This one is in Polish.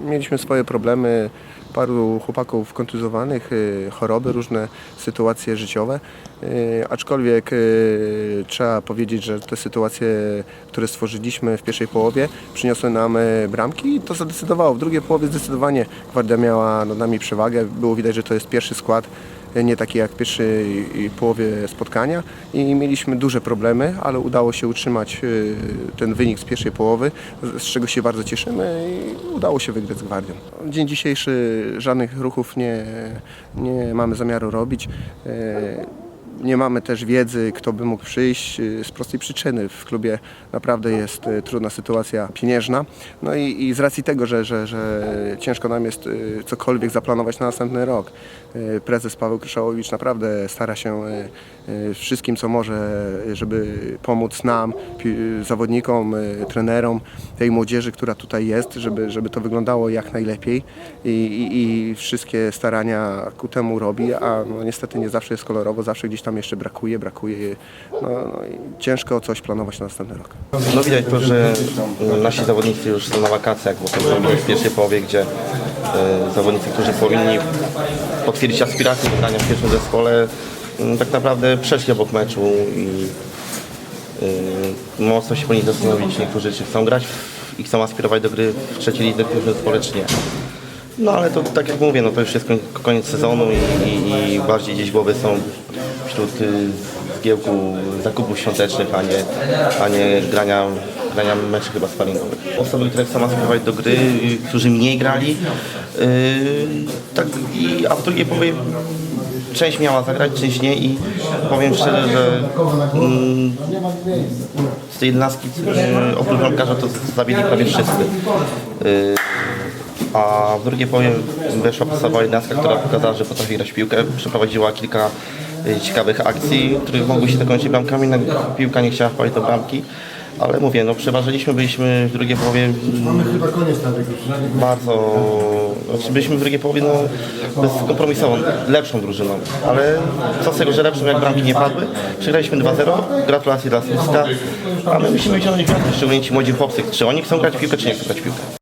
Mieliśmy swoje problemy, paru chłopaków kontuzowanych, y, choroby, różne sytuacje życiowe. Y, Aczkolwiek y, trzeba powiedzieć, że te sytuacje, które stworzyliśmy w pierwszej połowie, przyniosły nam bramki i to zadecydowało. W drugiej połowie zdecydowanie Gwardia miała nad nami przewagę. Było widać, że to jest pierwszy skład, nie taki jak w pierwszej połowie spotkania i mieliśmy duże problemy, ale udało się utrzymać y, ten wynik z pierwszej połowy, z czego się bardzo cieszymy i udało się wygrać z Gwardią. Dzień dzisiejszy żadnych ruchów nie, nie mamy zamiaru robić. Nie mamy też wiedzy, kto by mógł przyjść y, z prostej przyczyny. W klubie naprawdę jest y, trudna sytuacja pieniężna. No i, i z racji tego, że, że, że ciężko nam jest y, cokolwiek zaplanować na następny rok. Prezes Paweł Kryszałowicz naprawdę stara się wszystkim, co może, żeby pomóc nam, zawodnikom, trenerom, tej młodzieży, która tutaj jest, żeby, żeby to wyglądało jak najlepiej i, i, i wszystkie starania ku temu robi, a no, niestety nie zawsze jest kolorowo, zawsze gdzieś tam jeszcze brakuje, brakuje. No, no i ciężko coś planować na następny rok. No widać to, że y, nasi zawodnicy już są na wakacjach, bo to było w pierwszej połowie, gdzie y, zawodnicy, którzy powinni potwierdzić aspiracje do grania w pierwszym zespole, y, tak naprawdę przeszli obok meczu i y, mocno się powinni zastanowić niektórzy, czy chcą grać i chcą aspirować do gry w trzeciej lidze w pierwszym zespole, czy nie. No ale to tak jak mówię, no to już jest koniec sezonu i, i, i bardziej gdzieś głowy są wśród y, zgiełku zakupów świątecznych, a nie, a nie grania, grania meczy chyba sparingowych. Osoby, które chcą aspirować do gry, którzy mniej grali, y, tak, i, a w drugiej połowie część miała zagrać, część nie i powiem szczerze, że mm, z tej jedenastki y, oprócz bramkarza to zabili prawie wszyscy. Y, a w drugiej połowie weszła podstawowa jednostka, która pokazała, że potrafi grać piłkę. Przeprowadziła kilka ciekawych akcji, które mogły się zakończyć bramkami. No, piłka nie chciała wpaść do bramki. Ale mówię, no przeważyliśmy, byliśmy w drugiej połowie mm, bardzo... Znaczy byliśmy w drugiej połowie no, bezkompromisową, lepszą drużyną. Ale co z tego, że lepszą jak bramki nie padły? Przegraliśmy 2-0, gratulacje dla Słupska. A my musimy wziąć wnioski, szczególnie ci młodzi chłopcy. Czy oni chcą grać w piłkę, czy nie chcą grać w piłkę?